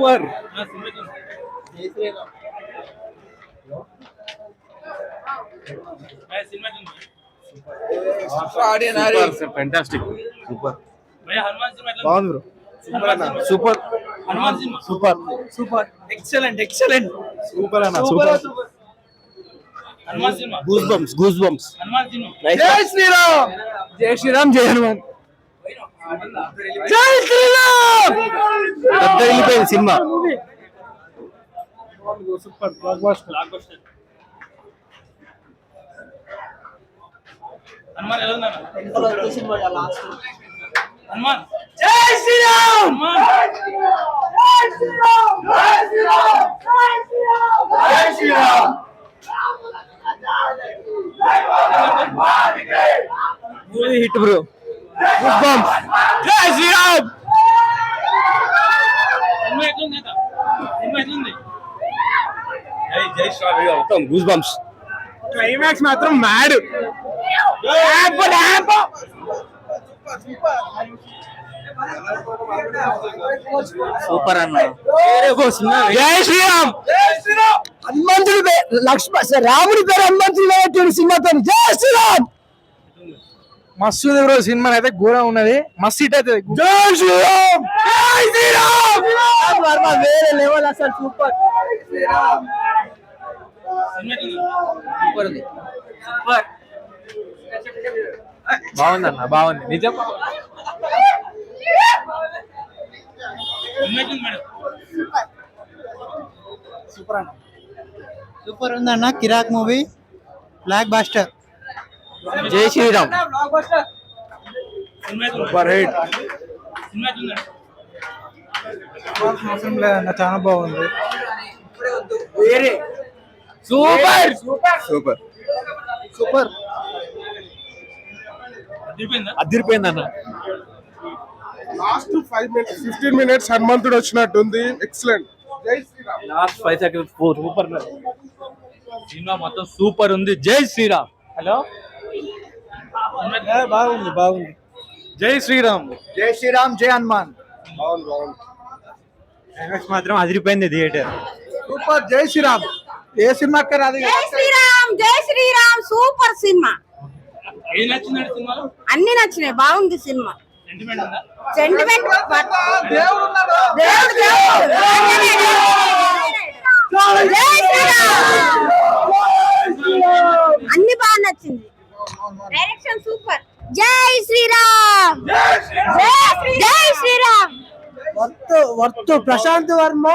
Super. Fantastic super బాగుంది bro. Super super. Super. Excellent excellent super అన్న super goosebumps goosebumps Jai Shriram. Jai Sriram జై హనుమాన్. జై శ్రీరామ్ పెద్ద వెళ్ళిపోయింది సినిమా. సూపర్ బ్లాక్ బస్టర్ జై Sriram Jai Sriram movie hit bro. జై శ్రీరామ్ జై శ్రీరామ్ మొత్తం గూస్ బంప్స్ క్లైమాక్స్ మాత్రం మ్యాడ్ సూపర్ అన్న. జై శ్రీరామ్ హనుమంతుడి పేరు లక్ష్మణ రాముడి పేరు హనుమంతుడి పెట్టాడు సినిమాతో జై శ్రీరామ్ మస్తు ఉంది బ్రో సినిమా అయితే ఘోరం ఉన్నది. మస్తు హిట్ అయితే జై శ్రీరామ్! జై శ్రీరామ్! వర్మ వేరే లెవెల్ అసలు సూపర్ సూపర్ ఉంది బాగుందన్న బాగుంది. నిజం? సూపర్ ఉందన్న కిరాక్ మూవీ. బ్లాక్ బాస్టర్ జై శ్రీరామ్. Super hit. అవసరం లేదన్న చాలా బాగుంది. సూపర్. సూపర్. సూపర్. సూపర్. అదిరిపోయింది? అన్న last five minutes fifteen minutes హనుమంతుడు వచ్చినట్టుంది. Excellent Jai Shriram. Last five seconds super cinema మొత్తం సూపర్ ఉంది. జై శ్రీరామ్. హలో? బాగుంది బాగుంది. జై శ్రీరామ్. జై శ్రీరామ్ జై హనుమాన్. బాగుంది బాగుంది. మాత్రం అదిరిపోయింది థియేటర్ సూపర్ జై శ్రీరామ్. ఏ సినిమా రాదు? జై శ్రీరామ్ జై శ్రీరామ్ సూపర్ సినిమా. అన్ని నచ్చినాయి బాగుంది సినిమా. సెంటిమెంట్ ఉందా? సెంటిమెంట్ దేవుడు ఉన్నాడు. దేవుడు దేవుడు జై శ్రీరామ్. అన్ని బాగా నచ్చింది. Direction super Jai Shriram! Jai Shriram! Worth worth Prashanth Varma